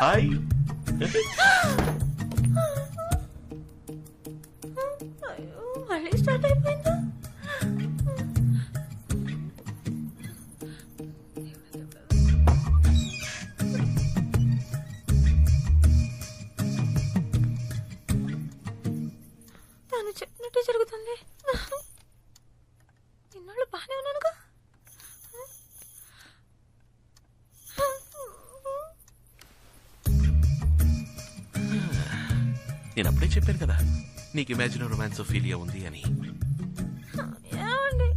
Hi. అయ్యో మళ్ళీ start అయిపోయిందా? తను చెప్పినట్టే జరుగుతుంది. చెప్పాను కదా. నీకు ఇమాజిన్ రొమాన్స్ ఫీలియా ఉంది అని. ఏమండి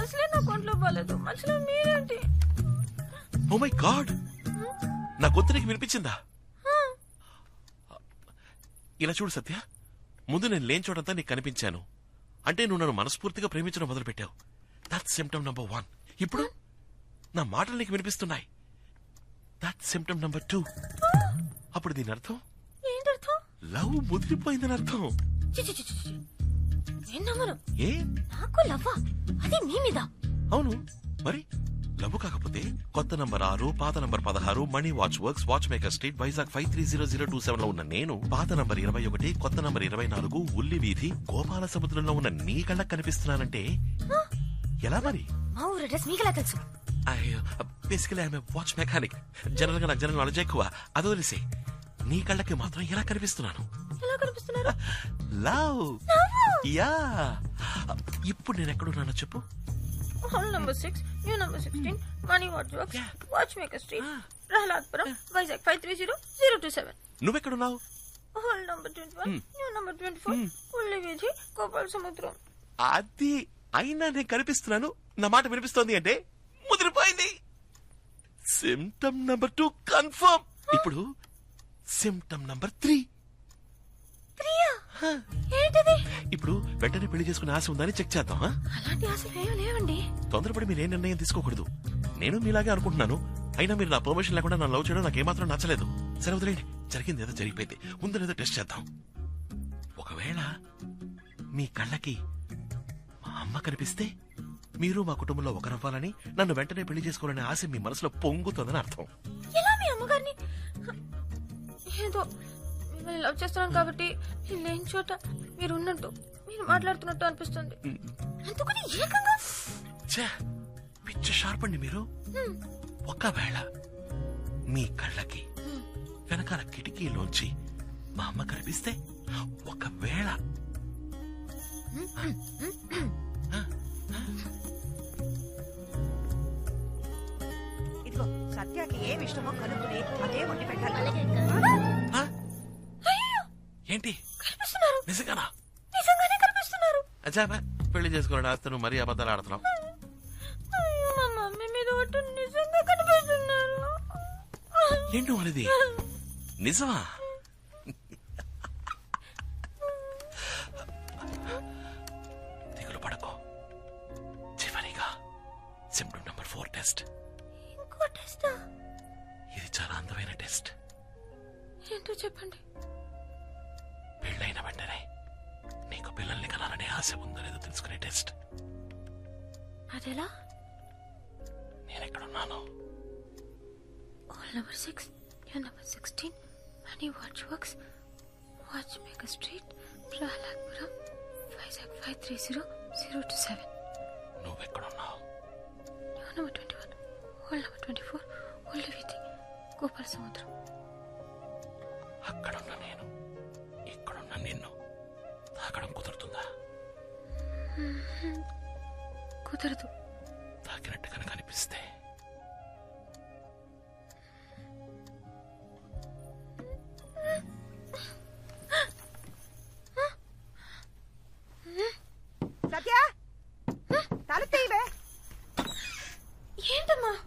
అసలే నా కొంట్లో బాగాలేదు మధ్యలో మీరేంటి? ఓ మై గాడ్ నా గొంతు నీకు వినిపించిందా? ఇలా చూడు సత్య ముందు నేను లేని చోటంతా నీకు కనిపించాను. అంటే నువ్వు నన్ను మనస్ఫూర్తిగా ప్రేమించడం మొదలుపెట్టావు. దట్ సిమ్టమ్ నంబర్ వన్ ఇప్పుడు నా మాటలు నీకు వినిపిస్తున్నాయి. దట్ సిమ్టమ్ నంబర్ టూ అప్పుడు దీని అర్థం? లవ్ ముదిరిపోయిందని అర్థం. నేను నమ్మను ఏ నాకు లవ్వా? అది మీద. అవును. మరి? లవ్ కాకపోతే కొత్త నంబర్ ఆరు పాత నంబర్ పదహారు money watch works watch maker street Vizag five three zero zero two సెవెన్లో ఉన్న నేను పాత నంబర్ ఇరవై ఒకటి కొత్త నంబర్ ఇరవై నాలుగు ఉల్లి వీధి గోపాల సముద్రంలో ఉన్న నీ కళ్ళకు కనిపిస్తున్నానంటే? ఎలా మరి? మా ఊరు అడ్రస్ మీకెలా తెలుసు? బేసికలీ ఐఎమ్ వాచ్ మెకానిక్ జనరల్గా నాకు జనరల్ నాలెడ్జ్ ఎక్కువ. అది వదిలేసి నీ కళ్ళకి మాత్రం ఎలా కనిపిస్తున్నాను? ఎలా కనిపిస్తున్నారు? లవ్. యా. ఇప్పుడు నేను ఎక్కడున్నానో చెప్పు. Hall number six new number sixteen money watch works watch maker street Prahladpuram Vizag five three zero zero two seven. నువ్వెక్కడున్నావు? Hall number twenty one new number twenty four ఉల్లి వీధి గోపాల సముద్రం. అది అయినా నేను కనిపిస్తున్నాను. నా మాట వినిపిస్తోంది అంటే ముదిరిపోయింది. సిమ్టమ్ నంబర్ టూ కన్ఫర్మ్ ఇప్పుడు సిమ్టమ్ నంబర్ త్రీ ఇప్పుడు వెంటనే పెళ్ళి చేసుకునే ఆశ ఉందని చెక్ చేద్దాం ఆ? అలాంటి అసలు ఏమీ లేవండి. తొందరపడి మీరు ఏ నిర్ణయం తీసుకోకూడదు. నేను మీలాగే అనుకుంటున్నాను. అయినా మీరు నా పర్మిషన్ లేకుండా నన్ను లవ్ చేయడం నాకు ఏమాత్రం నచ్చలేదు. సరే వదిలేండి జరిగింది ఏదో జరిగిపోయింది. ముందు ఏదో టెస్ట్ చేద్దాం. ఒకవేళ మీ కళ్ళకి మా అమ్మ కనిపిస్తే మీరు మా కుటుంబంలో ఒకరవ్వాలని నన్ను వెంటనే పెళ్ళి చేసుకోవాలనే ఆశ మీ మనసులో పొంగుతుందని అర్థం. ఎలా మీ అమ్మగారిని? ఏదో మిమ్మల్ని లవ్ చేస్తున్నాను కాబట్టి నేను లేని చోట మీరు ఉన్నట్టు మీరు మాట్లాడుతున్నట్టు అనిపిస్తుంది. అందుకని ఏకంగా ఛే, పిచ్చ షార్ప్ అండి మీరు. ఒకవేళ మీ కళ్ళకి వెనకాల కిటికీలోంచి మా అమ్మ కనిపిస్తే ఒకవేళ ఇదిగో సత్యాకి ఏమి ఇష్టమో కనుక్కుని అదే వండి పెట్టాలి. ఏంటి? కనిపిస్తున్నారు. నిజంగానా? నిజంగానే కనిపిస్తున్నారు. అచ్చాబా పెళ్ళి చేసుకోవడం ఆస్తను మరీ అబద్ధాలు ఆడుతున్నావు. అయ్యో మా మమ్మీ మీద ఒట్టు నిజంగా కనిపిస్తున్నారు. ఏంటో అనేది నిజమా? దిగులు పడకో. చివరిగా సిమ్టమ్ నంబర్ ఫోర్ టెస్ట్. ఇంకో టెస్టా? ఇది చాలా అందమైన టెస్ట్. ఏంటో చెప్పండి. పెళ్ళైన వెంటనే నీకు పిల్లల్ని కనాలనే ఆశ ఉందో లేదో తెలుసుకునే టెస్ట్. అదెలా? నేను ఎక్కడ ఉన్నాను number six you number sixteen money watch works watch maker street Prahladpuram five jack five three zero zero two seven నువ్వు ఎక్కడ ఉన్నావు you twenty one hall number twenty four old విధి గోపాల సముద్రం అక్కడ ఉన్నా నేను. నిన్ను తాకడం కుదురుతుందా కుదరదు తాకినట్టు కనుక అనిపిస్తే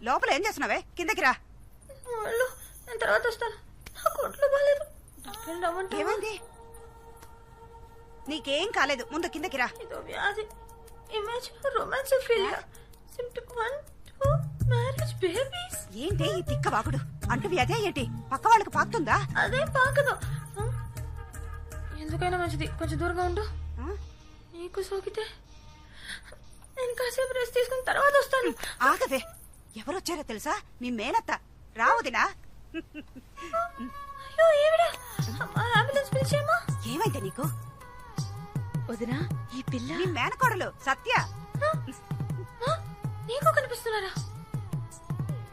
లోపల ఏం చేస్తున్నావే కిందకి రా నేను తర్వాత వస్తాను నాకు ఒంట్లో బాగాలేదు డాక్టర్ రమ్మంటావా? ఏమైంది నీకేం కాలేదు. ముందు కిందకి రా. ఇదో వ్యాధి. రొమాన్స్ సిమ్టమ్ మ్యారేజ్ బేబీస్ ఏంటి ఈ తిక్క వాగుడు? అంటు వ్యాధి ఏంటి? పక్క వాళ్ళకి పాకుతుందా? అదే పాకదు? ఎందుకైనా మంచిది. కొంచెం దూరంగా ఉండు? నీకు సోకితే నేను కాసేపు రెస్ట్ తీసుకుని తర్వాత వస్తాను. ఆగవే. ఎవరొచ్చారో తెలుసా? మీ మేనత్త. రావుదినా అయ్యో అంబులెన్స్ పిలిచేయమ్మా. ఏమైంది నీకు? వదినా ఈ పిల్ల. నీ మేనకోడలు సత్య. నీకు కనిపిస్తున్నారా?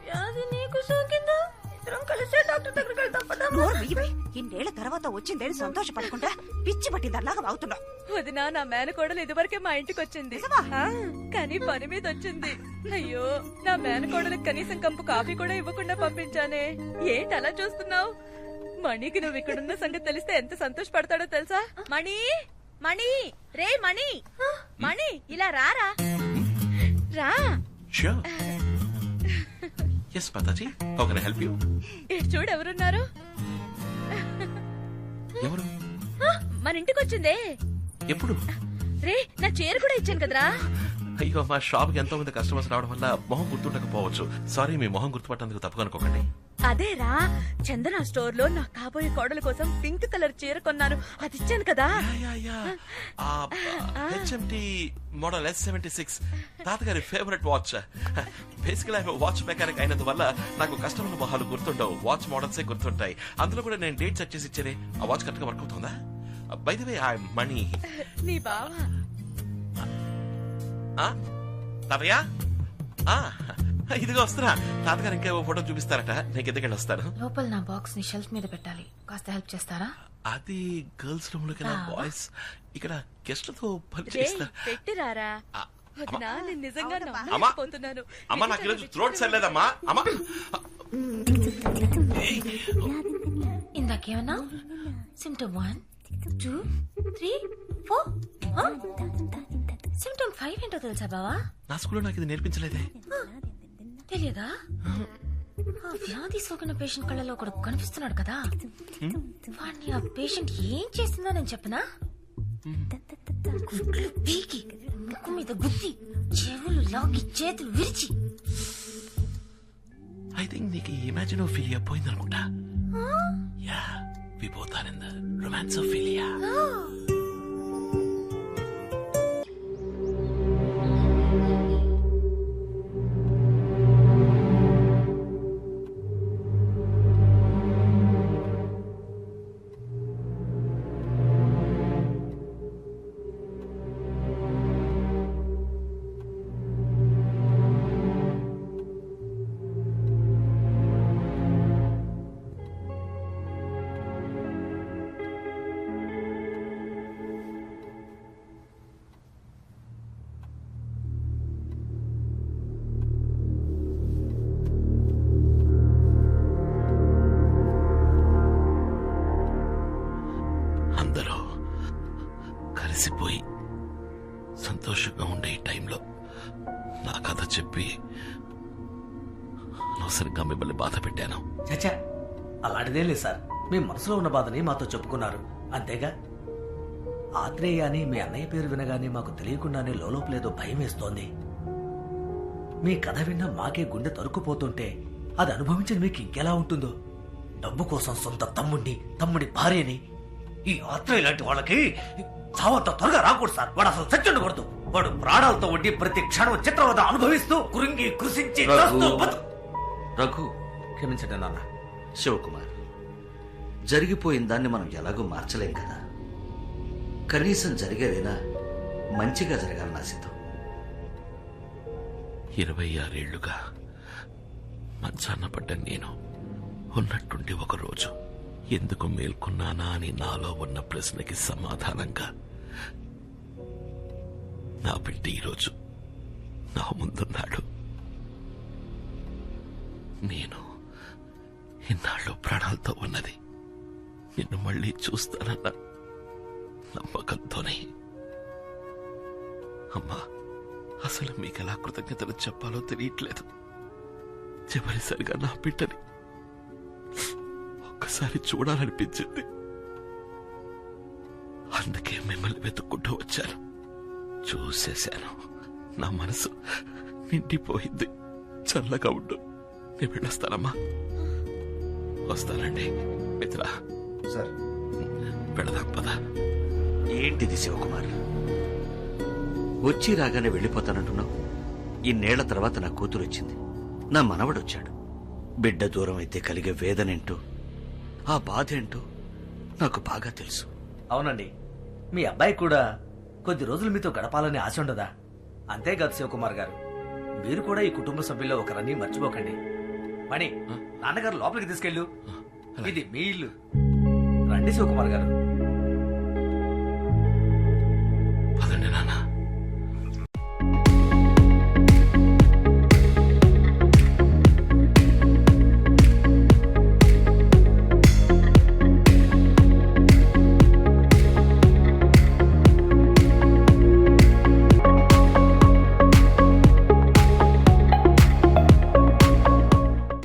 వ్యాధి నీకు సోకిందా? ఇద్దరం కలిసే డాక్టర్ దగ్గరికి ఇన్నేళ్ళ తర్వాత వచ్చిందేని సంతోషపడకుండా పిచ్చి పట్టిందల్లాగా అవుతున్నావు. వదినా నా మేనకోడలు ఇదివరకే మా ఇంటికి వచ్చింది. కానీ పని మీద వచ్చింది. అయ్యో నా మేనకోడలకు కనీసం కంపు కాఫీ కూడా ఇవ్వకుండా పంపించానే. ఏంటి అలా చూస్తున్నావు? మణికి నువ్వు ఇక్కడున్న సంగతి తెలిస్తే ఎంత సంతోషపడతాడో తెలుసా? మణి? మణి రే మణి మణి ఇలా రారా? రా. Sure. yes, Mataji. How can I help you? ఇటు చూడు ఎవరున్నారు? ఎవరు? మన ఇంటికి వచ్చిందే ఎప్పుడు? రే నా చీర కూడా ఇచ్చాను కదరా. అయ్యో మా షాప్కి ఎంతో మంది కస్టమర్స్ రావడం వల్ల మొహం గుర్తుండకపోవచ్చు. సారీ మీ మొహం గుర్తుపట్టేందుకు తప్పుగా అనుకోకండి. అదేరా చందన స్టోర్లో నా కాబోయే కోడల కోసం పింక్ కలర్ చీర కొన్నాను. అది ఇచ్చాను కదా. H M T model S seventy six తాతగారి favourite watch basically watch mechanic అయినందువల్ల నాకు కస్టమర్ మొహాలు గుర్తుండవు. వాచ్ మోడల్సే గుర్తుంటాయి. అందులో కూడా నేను డేట్ సెట్ చేసి ఇచ్చేది ఆ వాచ్ కరెక్ట్గా వర్క్ అవుతుందా? By the way I money నీ బావ. తాతయ్య? ఇదిగో వస్తున్నా. తాతగారు ఇంకా ఫోటో చూపిస్తారట. నేను కిందకెళ్ళి వస్తాను. లోపల నా బాక్స్ని షెల్ఫ్ మీద పెట్టాలి. కాస్త హెల్ప్ చేస్తారా? అది గర్ల్స్ రూమ్లోకి బాయ్స్. ఇక్కడ గెస్ట్లతో పని రే చేస్తా పెట్టిరారా? నిజంగా. నమ్మలేకపోతున్నాను. అమ్మ నాకు ఈరోజు థ్రోట్ సరిలేదమ్మా అమ్మా. ఇందాకేమన్నా symptom one two three four symptom five ఏంటో తెలుసా బావా? నా స్కూల్లో నాకు ఇది నేర్పించలేదే. తెలియదా ఆ వ్యాధి సోకిన పేషెంట్ కళ్ళలో ఒకడు కనిపిస్తున్నాడు కదా. వాడిని ఆ పేషెంట్ ఏం చేసిందో నేను చెప్పనా? గుడ్లు పీకి ముక్కు మీద గుద్ది చెవులు లాగి చేతులు విరిచి. ఐ థింక్ నీకు imagine philia పోయిందనుకుంటా. Yeah we both are in the romance of philia చెప్పి అనవసరంగా మిమ్మల్ని బాధ పెట్టాను. చచ్చా అలాంటిదే లేదు సార్. మీ మనసులో ఉన్న బాధని మాతో చెప్పుకున్నారు. అంతేగా? ఆత్రేయ అని మీ అన్నయ్య పేరు వినగానే మాకు తెలియకుండానే లోపలేదో భయం వేస్తోంది. మీ కథ విన్న మాకే గుండె తరుక్కుపోతుంటే అది అనుభవించిన మీకు ఇంకెలా ఉంటుందో? డబ్బు కోసం సొంత తమ్ముడిని తమ్ముడి భార్యని ఈ ఆత్రేయ లాంటి వాళ్ళకి చావంత త్వరగా రాకూడదు సార్. వాడు అసలు చచ్చుండకూడదు. వాడు ప్రాణాలతో ఉండి ప్రతి క్షణం చిత్రవద అనుభవిస్తూ కురింగి కృషించి రఘు. క్షమించండి నాన్న. శివకుమార్ జరిగిపోయిన దాన్ని మనం ఎలాగో మార్చలేం కదా. కనీసం జరిగేదైనా మంచిగా జరగాలని ఆశిద్దాం ఇరవై ఆరేళ్ళుగా మంచాన్న పడ్డ నేను ఉన్నట్టుండి ఒకరోజు ఎందుకు మేల్కొన్నానా అని నాలో ఉన్న ప్రశ్నకి సమాధానంగా నా బిడ్డ ఈరోజు నా ముందున్నాడు. నేను ఇన్నాళ్ళు ప్రాణాలతో ఉన్నది. నిన్ను మళ్ళీ చూస్తానన్న నమ్మకంతోనే. అమ్మా అసలు మీకు ఎలా కృతజ్ఞతలు చెప్పాలో తెలియట్లేదు. చివరిసరిగా నా బిడ్డని ఒక్కసారి చూడాలనిపించింది. అందుకే మిమ్మల్ని వెతుక్కుంటూ వచ్చాను. చూసేశాను. నా మనసు నిండిపోయింది. చల్లగా ఉండు. నేను వెళ్ళొస్తానమ్మా. వస్తానండి. మిత్ర. సార్. వెళదాం పదా. ఏంటిది శివకుమార్? వచ్చి రాగానే వెళ్ళిపోతానంటున్నావు? ఇన్నేళ్ళ తర్వాత నా కూతురు వచ్చింది నా మనవడు వచ్చాడు బిడ్డ దూరం అయితే కలిగే వేదనేంటో ఆ బాధ ఏంటో నాకు బాగా తెలుసు. అవునండి. మీ అబ్బాయి కూడా కొద్ది రోజులు మీతో గడపాలని ఆశ ఉండదా? అంతేకాదు శివకుమార్ గారు. మీరు కూడా ఈ కుటుంబ సభ్యుల్లో ఒకరని మర్చిపోకండి. మణి నాన్నగారు లోపలికి తీసుకెళ్ళు. ఇది మీ ఇల్లు. రండి శివకుమార్ గారు.